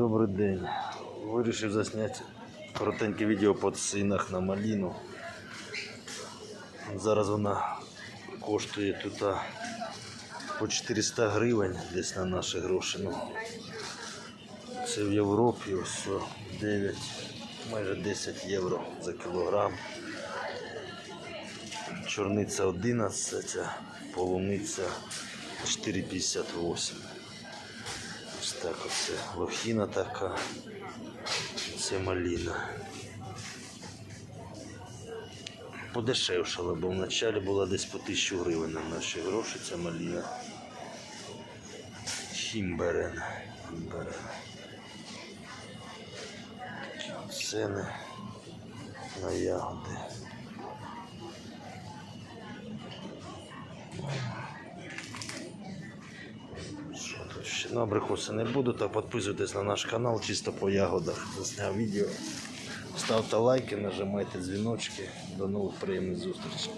Добрий день. Вирішив засняти коротеньке відео по цінах на маліну. Зараз вона коштує тут по 400 гривень десь на наші гроші. Ну, це в Європі ось 9, майже 10 євро за кілограм. Чорниця 11, а полуниця 4,58. Так оце лохіна така. Це маліна. Подешевшала, бо вначалі була десь по 1000 гривень на наші гроші, ця маліна. Хімберен. Хімберен. Такі ціни на ягоди. Ну, абрикоси не буду, так підписуйтесь на наш канал, чисто по ягодах. Засняв відео. Ставте лайки, нажимайте дзвіночки. До нових приємних зустрічей.